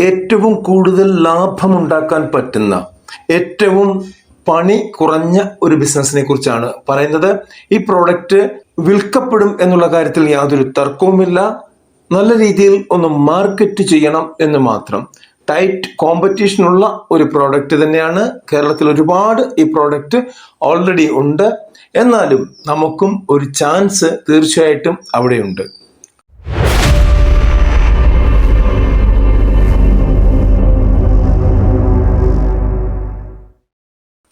ഏറ്റവും കൂടുതൽ ലാഭമുണ്ടാക്കാൻ പറ്റുന്ന ഏറ്റവും പണി കുറഞ്ഞ ഒരു ബിസിനസിനെ കുറിച്ചാണ് പറയുന്നത്. ഈ പ്രോഡക്റ്റ് വിൽക്കപ്പെടും എന്നുള്ള കാര്യത്തിൽ യാതൊരു തർക്കവുമില്ല. നല്ല രീതിയിൽ ഒന്ന് മാർക്കറ്റ് ചെയ്യണം എന്ന് മാത്രം. ടൈറ്റ് കോമ്പറ്റീഷൻ ഉള്ള ഒരു പ്രോഡക്റ്റ് തന്നെയാണ്. കേരളത്തിൽ ഒരുപാട് ഈ പ്രോഡക്റ്റ് ഓൾറെഡി ഉണ്ട്. എന്നാലും നമുക്കും ഒരു ചാൻസ് തീർച്ചയായിട്ടും അവിടെയുണ്ട്.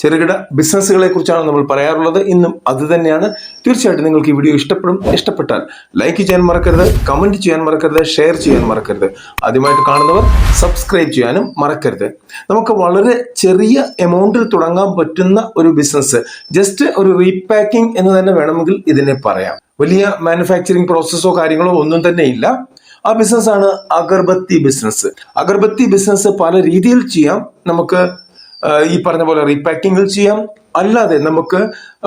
ചെറുകിട ബിസിനസ്സുകളെ കുറിച്ചാണ് നമ്മൾ പറയാറുള്ളത്. ഇന്നും അത് തന്നെയാണ്. തീർച്ചയായിട്ടും നിങ്ങൾക്ക് ഈ വീഡിയോ ഇഷ്ടപ്പെടും. ഇഷ്ടപ്പെട്ടാൽ ലൈക്ക് ചെയ്യാൻ മറക്കരുത് കമന്റ് ചെയ്യാൻ മറക്കരുത് ഷെയർ ചെയ്യാൻ മറക്കരുത്. ആദ്യമായിട്ട് കാണുന്നവർ സബ്സ്ക്രൈബ് ചെയ്യാനും മറക്കരുത്. നമുക്ക് വളരെ ചെറിയ എമൗണ്ടിൽ തുടങ്ങാൻ പറ്റുന്ന ഒരു ബിസിനസ് ജസ്റ്റ് ഒരു റീപാക്കിംഗ് എന്ന് തന്നെ വേണമെങ്കിൽ ഇതിനെ പറയാം. വലിയ മാനുഫാക്ചറിങ് പ്രോസസ്സോ കാര്യങ്ങളോ ഒന്നും തന്നെ ഇല്ല. ആ ബിസിനസ്സാണ് അഗർബത്തി ബിസിനസ് അഗർബത്തി ബിസിനസ് പല രീതിയിൽ ചെയ്യാം. നമുക്ക് ഈ പറഞ്ഞ പോലെ റീപാക്കിങ്ങിൽ ചെയ്യാം. അല്ലാതെ നമുക്ക്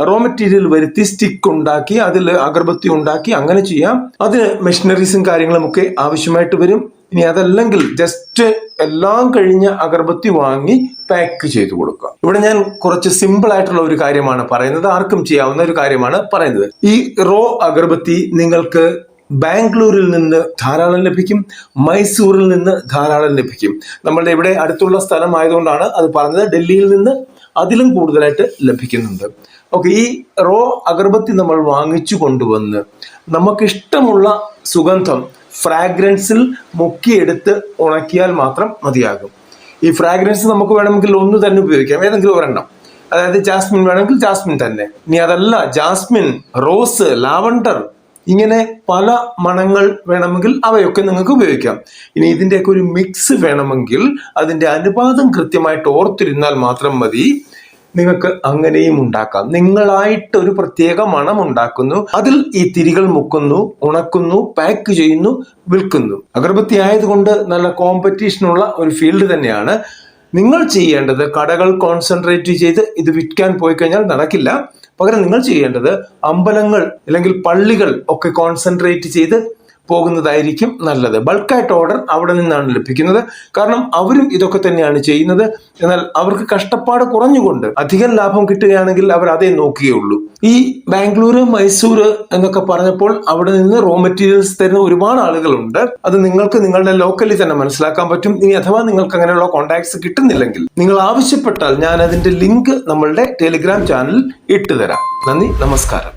റോ മെറ്റീരിയൽ വരുത്തി സ്റ്റിക്ക് ഉണ്ടാക്കി അതിൽ അഗർബത്തി ഉണ്ടാക്കി അങ്ങനെ ചെയ്യാം. അതിന് മെഷീനറീസും കാര്യങ്ങളും ഒക്കെ ആവശ്യമായിട്ട് വരും. ഇനി അതല്ലെങ്കിൽ ജസ്റ്റ് എല്ലാം കഴിഞ്ഞ അഗർബത്തി വാങ്ങി പാക്ക് ചെയ്ത് കൊടുക്കുക. ഇവിടെ ഞാൻ കുറച്ച് സിമ്പിൾ ആയിട്ടുള്ള ഒരു കാര്യമാണ് പറയുന്നത്. ആർക്കും ചെയ്യാവുന്ന ഒരു കാര്യമാണ് പറയുന്നത്. ഈ റോ അഗർബത്തി നിങ്ങൾക്ക് ബാംഗ്ലൂരിൽ നിന്ന് ധാരാളം ലഭിക്കും മൈസൂരിൽ നിന്ന് ധാരാളം ലഭിക്കും. നമ്മളുടെ ഇവിടെ അടുത്തുള്ള സ്ഥലം ആയതുകൊണ്ടാണ് അത് പറഞ്ഞത്. ഡൽഹിയിൽ നിന്ന് അതിലും കൂടുതലായിട്ട് ലഭിക്കുന്നുണ്ട്. ഓക്കെ ഈ റോ അഗർബത്തി നമ്മൾ വാങ്ങിച്ചു കൊണ്ടുവന്ന് നമുക്കിഷ്ടമുള്ള സുഗന്ധം ഫ്രാഗ്രൻസിൽ മുക്കിയെടുത്ത് ഉണക്കിയാൽ മാത്രം മതിയാകും. ഈ ഫ്രാഗ്രൻസ് നമുക്ക് വേണമെങ്കിൽ ഒന്ന് തന്നെ ഉപയോഗിക്കാം. ഏതെങ്കിലും ഒരെണ്ണം. അതായത് ജാസ്മിൻ വേണമെങ്കിൽ ജാസ്മിൻ തന്നെ. ഇനി അതല്ല ജാസ്മിൻ റോസ് ലാവണ്ടർ ഇങ്ങനെ പല മണങ്ങൾ വേണമെങ്കിൽ അവയൊക്കെ നിങ്ങൾക്ക് ഉപയോഗിക്കാം. ഇനി ഇതിന്റെയൊക്കെ ഒരു മിക്സ് വേണമെങ്കിൽ അതിന്റെ അനുപാതം കൃത്യമായിട്ട് ഓർത്തിരുന്നാൽ മാത്രം മതി. നിങ്ങൾക്ക് അങ്ങനെയും ഉണ്ടാക്കാം. നിങ്ങളായിട്ട് ഒരു പ്രത്യേക മണം ഉണ്ടാക്കുന്നു. അതിൽ ഈ തിരികൾ മുക്കുന്നു ഉണക്കുന്നു പാക്ക് ചെയ്യുന്നു വിൽക്കുന്നു. അഗർബത്തി ആയതുകൊണ്ട് നല്ല കോമ്പറ്റീഷനുള്ള ഒരു ഫീൽഡ് തന്നെയാണ്. നിങ്ങൾ ചെയ്യേണ്ടത് കടകൾ കോൺസെൻട്രേറ്റ് ചെയ്ത് ഇത് വിൽക്കാൻ പോയി കഴിഞ്ഞാൽ നടക്കില്ല. പകരം നിങ്ങൾ ചെയ്യേണ്ടത് അമ്പലങ്ങൾ അല്ലെങ്കിൽ പള്ളികൾ ഒക്കെ കോൺസെൻട്രേറ്റ് ചെയ്ത് പോകുന്നതായിരിക്കും നല്ലത്. ബൾക്കായിട്ട് ഓർഡർ അവിടെ നിന്നാണ് ലഭിക്കുന്നത്. കാരണം അവരും ഇതൊക്കെ തന്നെയാണ് ചെയ്യുന്നത്. എന്നാൽ അവർക്ക് കഷ്ടപ്പാട് കുറഞ്ഞുകൊണ്ട് അധികം ലാഭം കിട്ടുകയാണെങ്കിൽ അവർ അതേ നോക്കുകയുള്ളൂ. ഈ ബാംഗ്ലൂർ മൈസൂർ എന്നൊക്കെ പറഞ്ഞപ്പോൾ അവിടെ നിന്ന് റോ മെറ്റീരിയൽസ് തരുന്ന ഒരുപാട് ആളുകളുണ്ട്. അത് നിങ്ങൾക്ക് നിങ്ങളുടെ ലോക്കലിൽ തന്നെ മനസ്സിലാക്കാൻ പറ്റും. ഇനി അഥവാ നിങ്ങൾക്ക് അങ്ങനെയുള്ള കോൺടാക്ട്സ് കിട്ടുന്നില്ലെങ്കിൽ നിങ്ങൾ ആവശ്യപ്പെട്ടാൽ ഞാൻ അതിന്റെ ലിങ്ക് നമ്മളുടെ ടെലിഗ്രാം ചാനൽ ഇട്ടുതരാം നന്ദി നമസ്കാരം.